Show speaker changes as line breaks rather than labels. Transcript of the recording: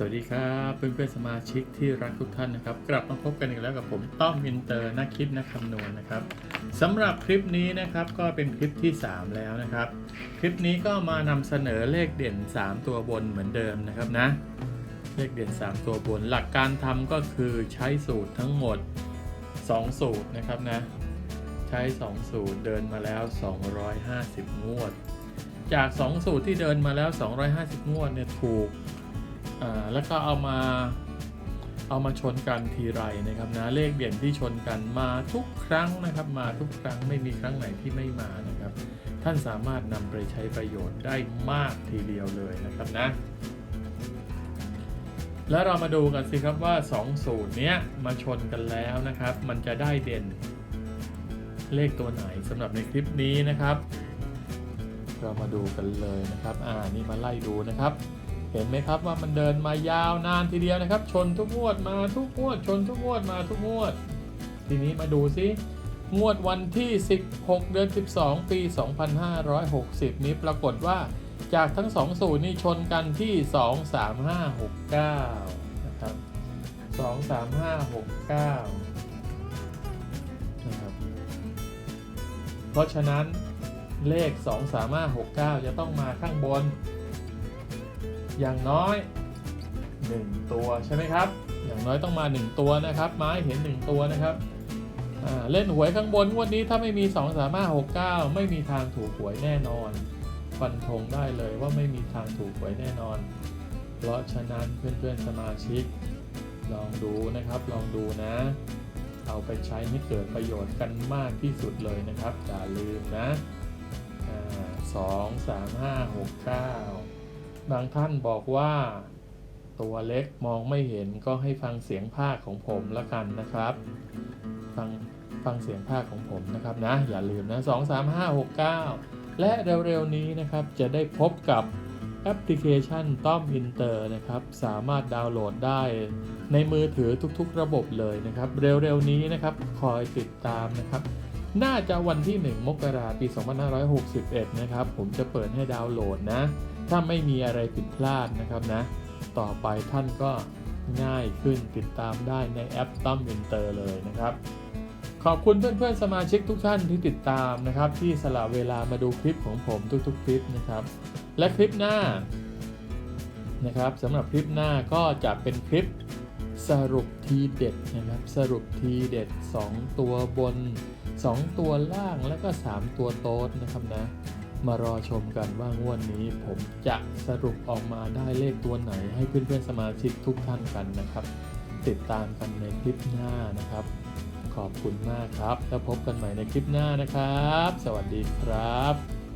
สวัสดีครับเพื่อนเพื่อนๆสมาชิกที่รักทุกท่านนะครับ กลับมาพบกันอีกแล้วกับผมต้อมอินเตอร์นักคิดนักคำนวณนะครับสำหรับคลิปนี้นะครับก็เป็นคลิปที่ 3 แล้วนะครับ คลิปนี้ก็มานำเสนอเลขเด่น 3 ตัวบนเหมือนเดิมนะครับนะ เลขเด่น 3 ตัวบน หลักการทำก็คือใช้สูตรทั้งหมด 2 สูตรนะครับนะ ใช้ 2 สูตรเดินมาแล้ว 250 งวด จาก 2 สูตรที่เดินมาแล้ว 250 งวดเนี่ยถูก แล้วก็เอามาเอามาชนกันทีไรนะครับนะเลขเด่นที่ชนกันมาทุกครั้งนะครับ มาทุกครั้งไม่มีครั้งไหนที่ไม่มานะครับ ท่านสามารถนำไปใช้ประโยชน์ได้มากทีเดียวเลยนะครับนะ แล้วเรามาดูกันสิครับว่า 2 สูตรเนี้ยมาชนกันแล้วนะครับ มันจะได้เด่นเลขตัวไหนสำหรับในคลิปนี้นะครับ เรามาดูกันเลยนะครับอ่านี่มาไล่ดูนะครับ เห็นไหมครับว่ามันเดินมายาวนานทีเดียวนะครับ ชนทุกงวดมาทุกงวด ชนทุกงวดมาทุกงวด ทีนี้มาดูซิงวดวันที่ 16 เดือน 12 ปี 2560 นี้ปรากฏว่าจากทั้ง2สูตรนี่ชนกันที่ 2 3 5 6 9 นะครับ 2 3 5 6 9 นะครับ เพราะฉะนั้นเลข 2 3 5 6 9 จะต้องมาข้างบน อย่างน้อย 1 ตัวใช่ไหมครับ อย่างน้อยต้องมา 1 ตัวนะครับไม้เห็น 1 ตัวนะครับเล่นหวยข้างบนงวดนี้ถ้าไม่มี 2 3 5 6 9 ไม่มีทางถูกหวยแน่นอน ฟันธงได้เลยว่าไม่มีทางถูกหวยแน่นอน เพราะฉะนั้นเพื่อนๆสมาชิก ลองดูนะครับลองดูนะ เอาไปใช้ให้เกิดประโยชน์กันมากที่สุดเลยนะครับอย่าลืมนะสองสามห้าหกเก้า บางท่านบอกว่า ตัวเล็กมองไม่เห็นก็ให้ฟังเสียงภาคของผมละกันนะครับ ฟังฟังเสียงภาคของผมนะครับนะ อย่าลืมนะ 2 3 5 6 9 และเร็วๆนี้นะครับจะได้พบกับแอปพลิเคชันต้อมอินเตอร์นะครับ สามารถดาวน์โหลดได้ในมือถือทุกๆ ระบบเลยนะครับ เร็วๆนี้นะครับคอยติดตามนะครับ น่าจะวันที่ 1 มกราปี 2561 นะครับ ผมจะเปิดให้ดาวน์โหลดนะ ถ้าไม่มีอะไรผิดพลาดนะครับนะ ต่อไปท่านก็ง่ายขึ้นติดตามได้ในแอปตั้มอินเตอร์เลยนะครับ ขอบคุณเพื่อนๆสมาชิกทุกท่านที่ติดตามนะครับ ที่สละเวลามาดูคลิปของผมทุกๆ คลิปนะครับ และคลิปหน้านะครับสำหรับคลิปหน้าก็จะเป็นคลิปสรุปทีเด็ดนะครับ สรุปทีเด็ด 2 ตัวบน 2 ตัวล่างและก็ 3 ตัวโต๊ดนะครับนะ มารอชมกันว่างวดนี้ผมจะสรุปออกมาได้เลขตัวไหน ให้เพื่อนๆสมาชิกทุกท่านกันนะครับ ติดตามกันในคลิปหน้านะครับ ขอบคุณมากครับ แล้วพบกันใหม่ในคลิปหน้านะครับ สวัสดีครับ